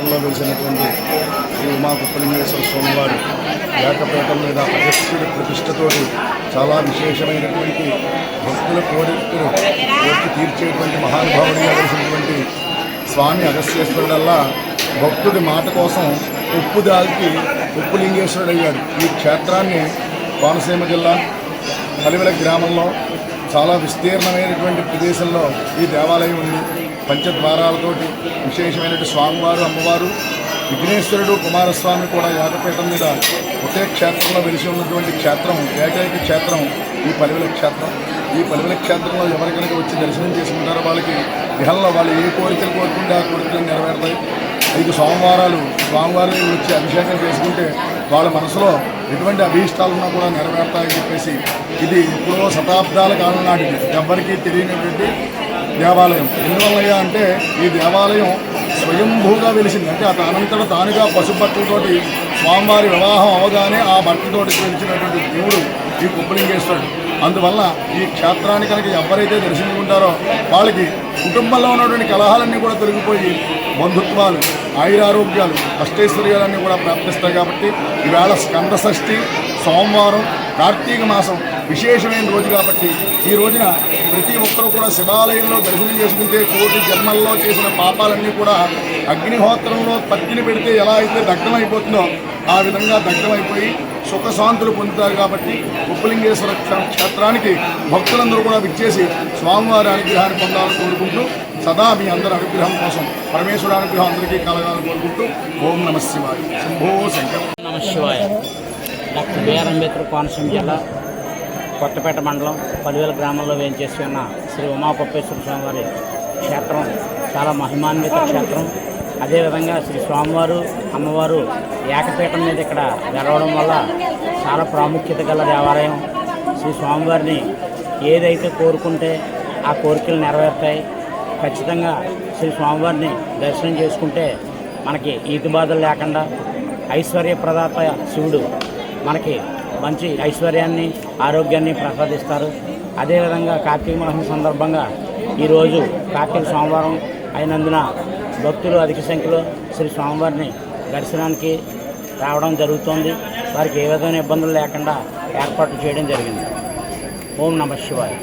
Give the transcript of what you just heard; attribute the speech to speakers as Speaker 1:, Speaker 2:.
Speaker 1: క్షేత్రంలో వెలిసినటువంటి శ్రీ ఉమాకుప్పలింగేశ్వర స్వామివారు స్వామివారి మీద అగస్త్యుడి ప్రతిష్టతోటి చాలా విశేషమైనటువంటి భక్తుల కోరికలు కోరిక తీర్చేటువంటి మహానుభావుడిగా కలిసినటువంటి స్వామి అగస్త్యేశ్వరుడల్లా భక్తుడి మాట కోసం ఉప్పు దాల్చి ఉప్పులింగేశ్వరుడు అయ్యాడు ఈ క్షేత్రాన్ని కోనసీమ జిల్లా కలివెల గ్రామంలో చాలా విస్తీర్ణమైనటువంటి ప్రదేశంలో ఈ దేవాలయం ఉంది. పంచద్వారాలతోటి విశేషమైనటువంటి స్వామివారు అమ్మవారు విఘ్నేశ్వరుడు కుమారస్వామి కూడా యాగపీఠం మీద ఒకే క్షేత్రంలో వెలిసి ఉన్నటువంటి క్షేత్రం ఏకైక క్షేత్రం ఈ పరివెల క్షేత్రం. ఈ పరివెల క్షేత్రంలో ఎవరి వచ్చి దర్శనం చేసుకుంటారో వాళ్ళకి గృహంలో వాళ్ళు ఏ కోరికలు కోరుకుంటే ఆ కోరికలు నెరవేరుతాయి. ఐదు సోమవారాలు స్వామివారిని వచ్చి అభిషేకం చేసుకుంటే వాళ్ళ మనసులో ఎటువంటి అభీష్టాలు ఉన్నా కూడా నెరవేరుతాయని చెప్పేసి ఇది ఇప్పుడు శతాబ్దాల కాలం నాటిది. ఎవ్వరికీ తెలియనటువంటి దేవాలయం. ఎందువల్లయ్యా అంటే ఈ దేవాలయం స్వయంభూగా వెలిసింది. అంటే అతను అనంతరం తానుగా పసుబట్టలతోటి స్వామివారి వివాహం అవగానే ఆ భక్తితోటి వెలిచినటువంటి దేవుడు ఈ కుప్పలింగేశ్వరుడు అందువల్ల ఈ క్షేత్రాన్ని కనుక ఎవరైతే దర్శించుకుంటారో వాళ్ళకి కుటుంబంలో ఉన్నటువంటి కలహాలన్నీ కూడా తొలగిపోయి బంధుత్వాలు ఆయురారోగ్యాలు అష్టైశ్వర్యాలన్నీ కూడా ప్రాప్తిస్తాయి కాబట్టి ఈవేళ స్కంద షష్ఠి సోమవారం కార్తీక మాసం విశేషమైన రోజు కాబట్టి ఈ రోజున ప్రతి ఒక్కరూ కూడా శివాలయంలో దర్శనం చేసుకుంటే కోటి జన్మల్లో చేసిన పాపాలన్నీ కూడా అగ్నిహోత్రంలో పత్తిని పెడితే ఎలా అయితే దగ్ధమైపోతుందో ఆ విధంగా దగ్ధమైపోయి సుఖశాంతులు పొందుతారు కాబట్టి ఉప్పలింగేశ్వర క్షేత్రానికి భక్తులందరూ కూడా విచ్చేసి స్వామివారి అనుగ్రహాన్ని పొందాలని కోరుకుంటూ సదా మీ అందరి అనుగ్రహం కోసం పరమేశ్వర అనుగ్రహం అందరికీ కలగాలని కోరుకుంటూ ఓం నమ శివాయ. శంభో శంకర్
Speaker 2: నమ శివాయ. డాక్టర్ బిఆర్ అంబేద్కర్ కోనసీమ జిల్లా కొత్తపేట మండలం పదివేల గ్రామంలో వేయించేసి ఉన్న శ్రీ ఉమాపప్పేశ్వర స్వామివారి క్షేత్రం చాలా మహిమాన్విత క్షేత్రం. అదేవిధంగా శ్రీ స్వామివారు అమ్మవారు ఏకపీఠం మీద ఇక్కడ వెలవడం వల్ల చాలా ప్రాముఖ్యత గల దేవాలయం. శ్రీ స్వామివారిని ఏదైతే కోరుకుంటే ఆ కోరికలు నెరవేరుతాయి. ఖచ్చితంగా శ్రీ స్వామివారిని దర్శనం చేసుకుంటే మనకి ఈతి బాధలు లేకుండా ఐశ్వర్య ప్రదాత శివుడు మనకి మంచి ఐశ్వర్యాన్ని ఆరోగ్యాన్ని ప్రసాదిస్తారు. అదేవిధంగా కార్తీక మాసం సందర్భంగా ఈరోజు కార్తీక సోమవారం అయినందున భక్తులు అధిక సంఖ్యలో శ్రీ స్వామివారిని దర్శనానికి రావడం జరుగుతోంది. వారికి ఏ విధమైన ఇబ్బందులు లేకుండా ఏర్పాట్లు చేయడం జరిగింది. ఓం నమ శివాయ.